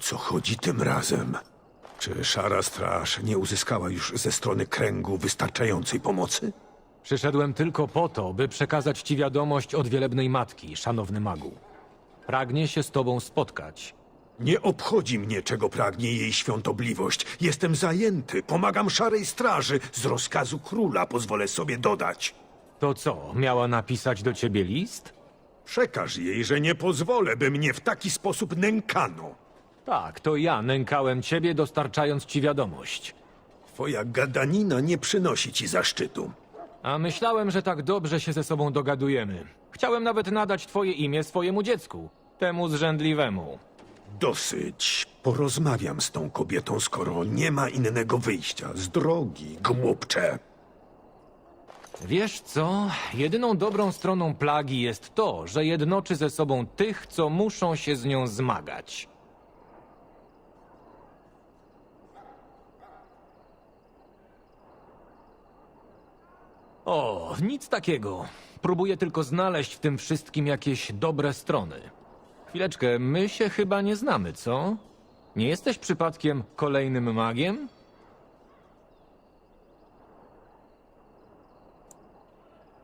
co chodzi tym razem? Czy Szara Straż nie uzyskała już ze strony kręgu wystarczającej pomocy? Przyszedłem tylko po to, by przekazać ci wiadomość od wielebnej matki, szanowny magu. Pragnie się z tobą spotkać. Nie obchodzi mnie, czego pragnie jej świątobliwość. Jestem zajęty, pomagam Szarej Straży. Z rozkazu króla pozwolę sobie dodać. To co, miała napisać do ciebie list? Przekaż jej, że nie pozwolę, by mnie w taki sposób nękano. Tak, to ja nękałem ciebie, dostarczając ci wiadomość. Twoja gadanina nie przynosi ci zaszczytu. A myślałem, że tak dobrze się ze sobą dogadujemy. Chciałem nawet nadać twoje imię swojemu dziecku, temu zrzędliwemu. Dosyć. Porozmawiam z tą kobietą, skoro nie ma innego wyjścia. Z drogi, głupcze. Wiesz co? Jedyną dobrą stroną plagi jest to, że jednoczy ze sobą tych, co muszą się z nią zmagać. O, nic takiego. Próbuję tylko znaleźć w tym wszystkim jakieś dobre strony. Chwileczkę, my się chyba nie znamy, co? Nie jesteś przypadkiem kolejnym magiem?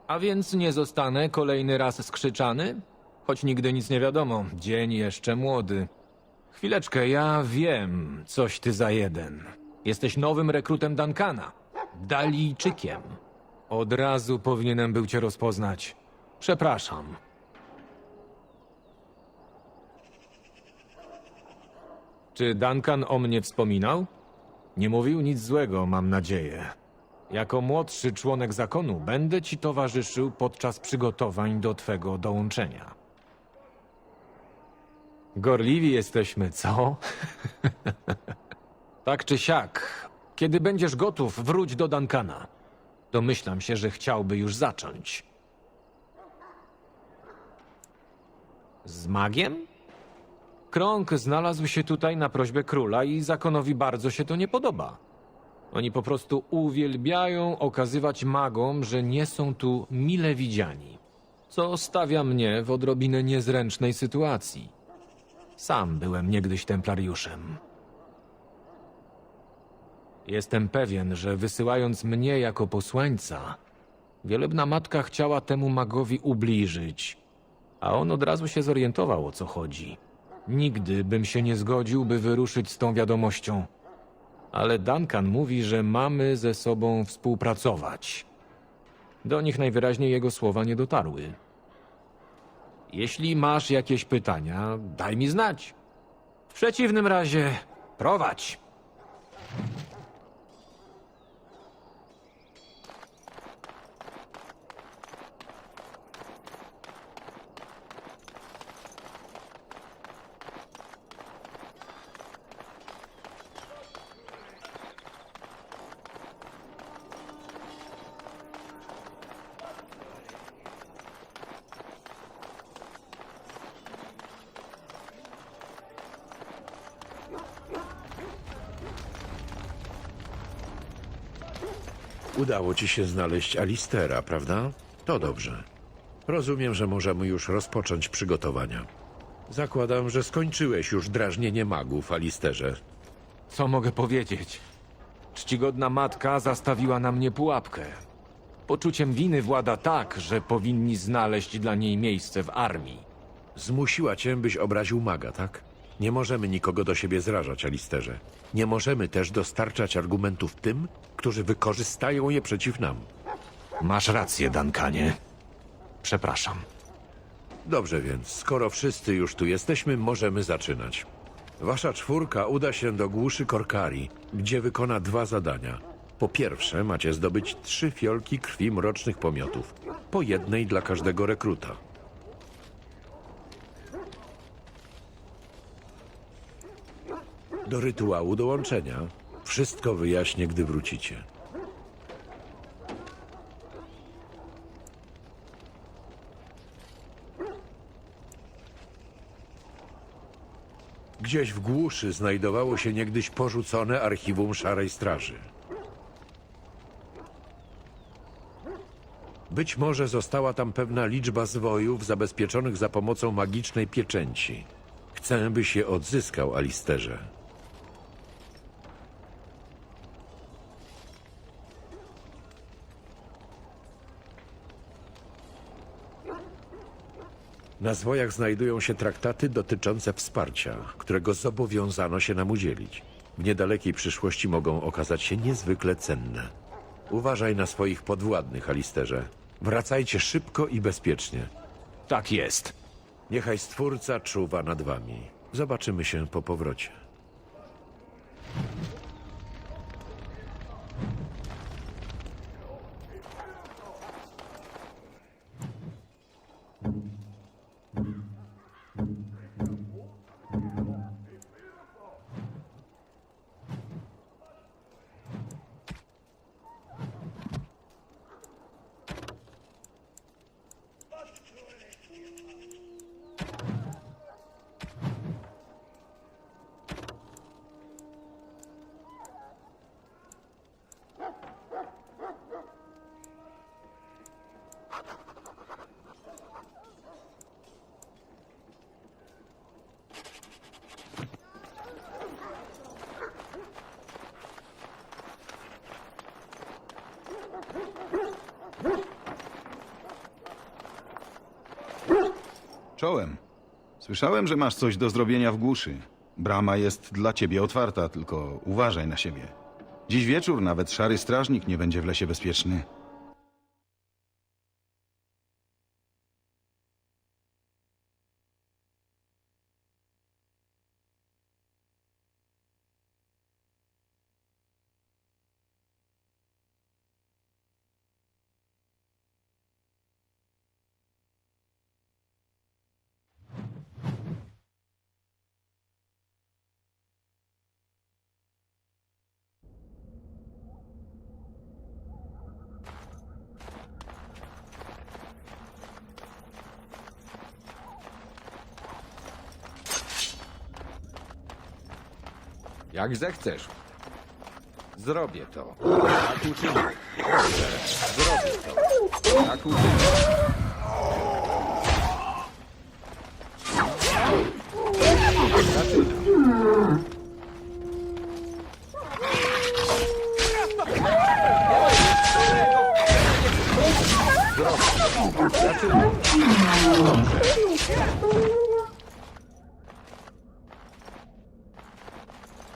A więc nie zostanę kolejny raz skrzyczany? Choć nigdy nic nie wiadomo, dzień jeszcze młody. Chwileczkę, ja wiem, coś ty za jeden. Jesteś nowym rekrutem Duncana. Dalijczykiem. Od razu powinienem był cię rozpoznać. Przepraszam. Czy Duncan o mnie wspominał? Nie mówił nic złego, mam nadzieję. Jako młodszy członek zakonu będę ci towarzyszył podczas przygotowań do twego dołączenia. Gorliwi jesteśmy, co? tak czy siak, kiedy będziesz gotów, wróć do Duncana. Domyślam się, że chciałby już zacząć. Z magiem? Krąg znalazł się tutaj na prośbę króla i zakonowi bardzo się to nie podoba. Oni po prostu uwielbiają okazywać magom, że nie są tu mile widziani. Co stawia mnie w odrobinę niezręcznej sytuacji. Sam byłem niegdyś templariuszem. Jestem pewien, że wysyłając mnie jako posłańca, wielebna matka chciała temu magowi ubliżyć, a on od razu się zorientował o co chodzi. Nigdy bym się nie zgodził, by wyruszyć z tą wiadomością. Ale Duncan mówi, że mamy ze sobą współpracować. Do nich najwyraźniej jego słowa nie dotarły. Jeśli masz jakieś pytania, daj mi znać. W przeciwnym razie, prowadź. Udało ci się znaleźć Alistera, prawda? To dobrze. Rozumiem, że możemy już rozpocząć przygotowania. Zakładam, że skończyłeś już drażnienie magów, Alisterze. Co mogę powiedzieć? Czcigodna matka zastawiła na mnie pułapkę. Poczuciem winy włada tak, że powinni znaleźć dla niej miejsce w armii. Zmusiła cię, byś obraził maga, tak? Nie możemy nikogo do siebie zrażać, Alisterze. Nie możemy też dostarczać argumentów tym, którzy wykorzystają je przeciw nam. Masz rację, Dankanie. Przepraszam. Dobrze więc, skoro wszyscy już tu jesteśmy, możemy zaczynać. Wasza czwórka uda się do głuszy Korkari, gdzie wykona dwa zadania. Po pierwsze, macie zdobyć trzy fiolki krwi mrocznych pomiotów, po jednej dla każdego rekruta. Do rytuału dołączenia wszystko wyjaśnię, gdy wrócicie. Gdzieś w głuszy znajdowało się niegdyś porzucone archiwum Szarej Straży. Być może została tam pewna liczba zwojów zabezpieczonych za pomocą magicznej pieczęci. Chcę, byś je odzyskał, Alisterze. Na zwojach znajdują się traktaty dotyczące wsparcia, którego zobowiązano się nam udzielić. W niedalekiej przyszłości mogą okazać się niezwykle cenne. Uważaj na swoich podwładnych, Alisterze. Wracajcie szybko i bezpiecznie. Tak jest. Niechaj Stwórca czuwa nad wami. Zobaczymy się po powrocie. Czołem. Słyszałem, że masz coś do zrobienia w głuszy. Brama jest dla ciebie otwarta, tylko uważaj na siebie. Dziś wieczór nawet szary strażnik nie będzie w lesie bezpieczny. Jak zechcesz. Zrobię to. Tak uczynię. Zrobię to. Tak uczynię.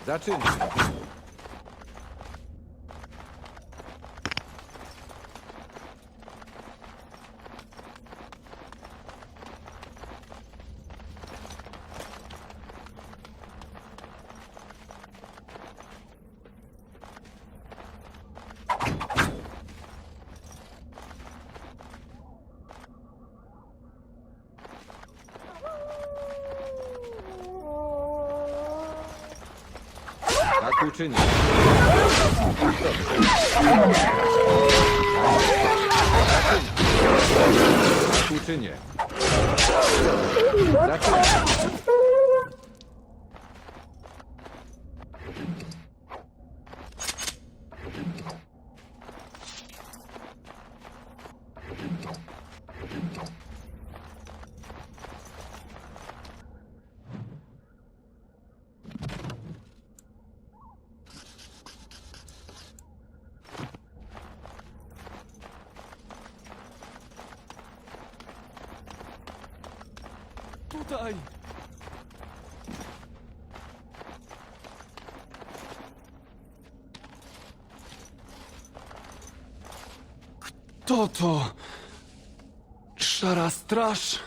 That's it. Tak uczynię. Tak uczynię. Zaczynaj. Tutaj! Kto to? Szara Straż?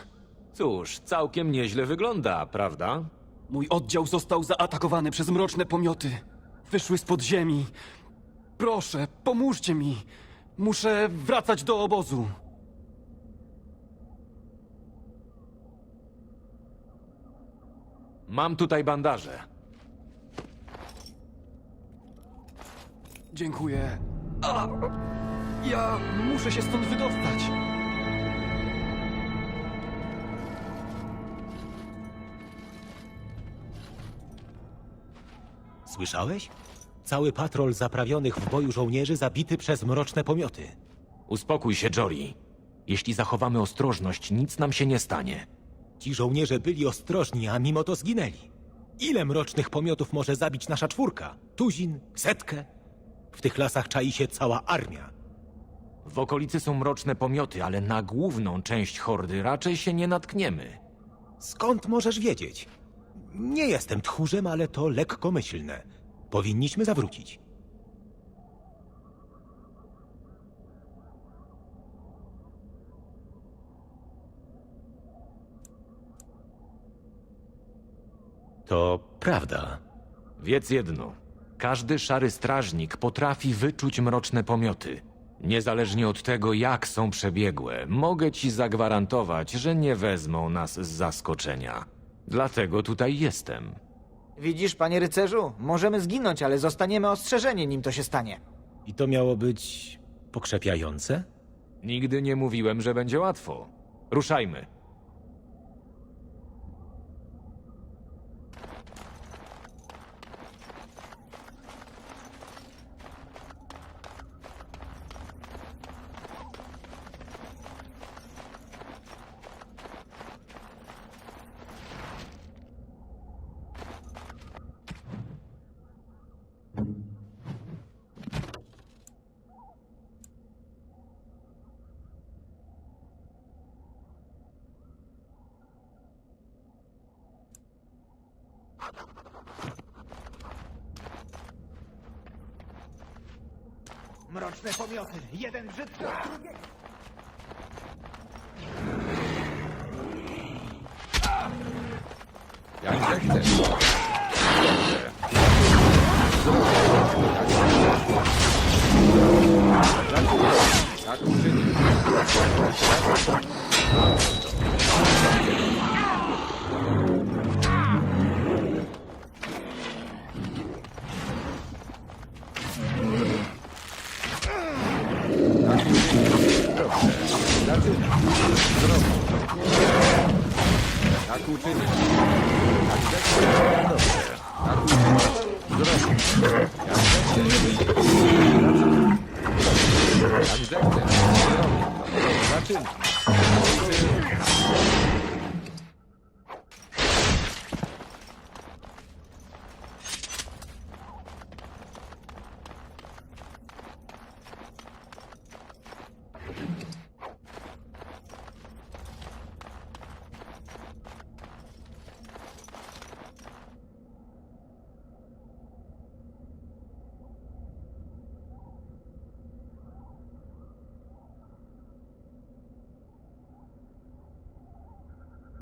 Cóż, całkiem nieźle wygląda, prawda? Mój oddział został zaatakowany przez mroczne pomioty. Wyszły z podziemi. Proszę, pomóżcie mi. Muszę wracać do obozu. Mam tutaj bandaże. Dziękuję. A, ja muszę się stąd wydostać. Słyszałeś? Cały patrol zaprawionych w boju żołnierzy zabity przez mroczne pomioty. Uspokój się, Jory. Jeśli zachowamy ostrożność, nic nam się nie stanie. Ci żołnierze byli ostrożni, a mimo to zginęli. Ile mrocznych pomiotów może zabić nasza czwórka? Tuzin? Setkę? W tych lasach czai się cała armia. W okolicy są mroczne pomioty, ale na główną część hordy raczej się nie natkniemy. Skąd możesz wiedzieć? Nie jestem tchórzem, ale to lekkomyślne. Powinniśmy zawrócić. To prawda. Wiedz jedno. Każdy szary strażnik potrafi wyczuć mroczne pomioty. Niezależnie od tego, jak są przebiegłe, mogę ci zagwarantować, że nie wezmą nas z zaskoczenia. Dlatego tutaj jestem. Widzisz, panie rycerzu, możemy zginąć, ale zostaniemy ostrzeżeni, nim to się stanie. I to miało być pokrzepiające? Nigdy nie mówiłem, że będzie łatwo. Ruszajmy. Mroczne pomioty, jeden brzydszy od drugiego. Jak zechcesz. Tak uczynię. Tak uczynię. Tak zechcesz. Dobrze. Tak